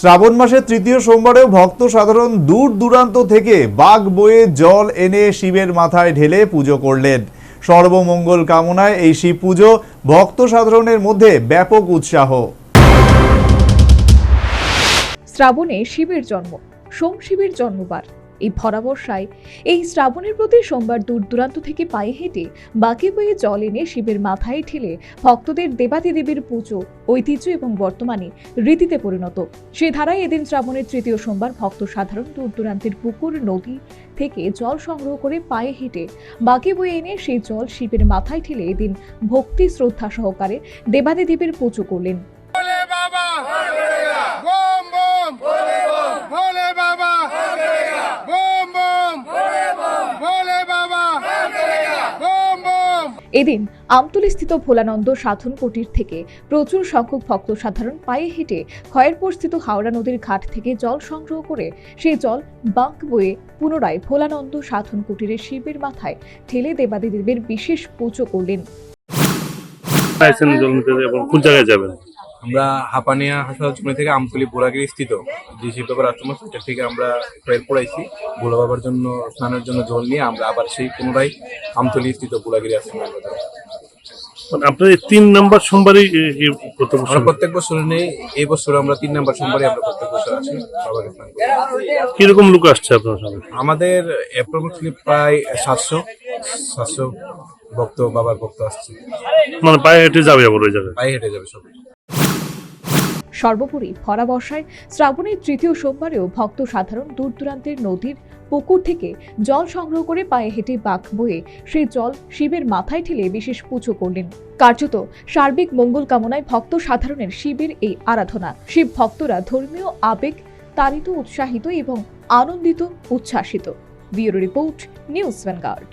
শ্রাবণ মাসের তৃতীয় সোমবারেও ভক্ত সাধারণ দূর দূরান্ত থেকে বাঘ বয়ে জল এনে শিবের মাথায় ঢেলে পুজো করলেন। সর্বমঙ্গল কামনায় এই শিব পুজো ভক্ত সাধারণের মধ্যে ব্যাপক উৎসাহ। শ্রাবণে শিবের জন্ম, সোম শিবের জন্মবার। এই ভরাবর্ষায় এই শ্রাবণের প্রতি সোমবার দূর দূরান্ত থেকে পায়ে হেঁটে বাকি বয়ে জল এনে শিবের মাথায় ঠেলে ভক্তদের দেবাদিদেবীর পুজো, ঐতিহ্য এবং বর্তমানে রীতিতে পরিণত। সে ধারায় এদিন শ্রাবণের তৃতীয় সোমবার ভক্ত সাধারণ দূর দূরান্তের পুকুর, নদী থেকে জল সংগ্রহ করে পায়ে হেঁটে বাকি বয়ে এনে সেই জল শিবের মাথায় ঠেলে এদিন ভক্তি শ্রদ্ধা সহকারে দেবাদিদেবীর পুজো করলেন। এদিন আমতলীস্থিত ভোলানন্দ সাধন কুটির থেকে প্রচুর সংখ্যক ভক্ত সাধারণ পায়ে হেঁটে খয়েরপুরস্থিত হাওড়া নদীর ঘাট থেকে জল সংগ্রহ করে সেই জল বাঁক বয়ে পুনরায় ভোলানন্দ সাধন কুটিরের শিবের মাথায় ঠেলে দেবাদিদেবের বিশেষ পুজো করলেন। জায়গায় যাবেন? আমরা হাপানিয়া হাসপাতাল থেকে আমতলি বোরাগিরি স্থিত যে শিব বাবার আশ্রম সেটা থেকে আমরা প্রেয়ার পড়াইছি ভোলা বাবার জন্য স্নানের জন্য জল নিয়ে আমরা আবার সেই পুনরায় আমতলি স্থিত বোরাগিরি আশ্রমে। মানে আপনার তিন নাম্বার সোমবারই। প্রত্যেক বছর? নেই এই বছর আমরা তিন নাম্বার সোমবারই আমরা প্রত্যেক বছর আছি বাবাকে স্নান কীরকম লোক আসছে আপনার সামনে? আমাদের প্রায় সাতশো সাতশো ভক্ত বাবার ভক্ত আসছে। মানে পায়ে হেঁটে যাবে আবার ওই জায়গায়? পায়ে হেঁটে যাবে সবাই। সর্বোপরি ভরা বর্ষায় শ্রাবণের তৃতীয় সোমবারেও ভক্ত সাধারণ দূর দূরান্তের নদীর পুকুর থেকে জল সংগ্রহ করে পায়ে হেঁটে বাঁক বয়ে সেই জল শিবের মাথায় ঠেলে বিশেষ পুজো করলেন। কার্যত সার্বিক মঙ্গল কামনায় ভক্ত সাধারণের শিবের এই আরাধনা। শিব ভক্তরা ধর্মীয় আবেগ, তাড়িত, উৎসাহিত এবং আনন্দিত, উচ্ছ্বাসিত। Bureau report, news Vanguard.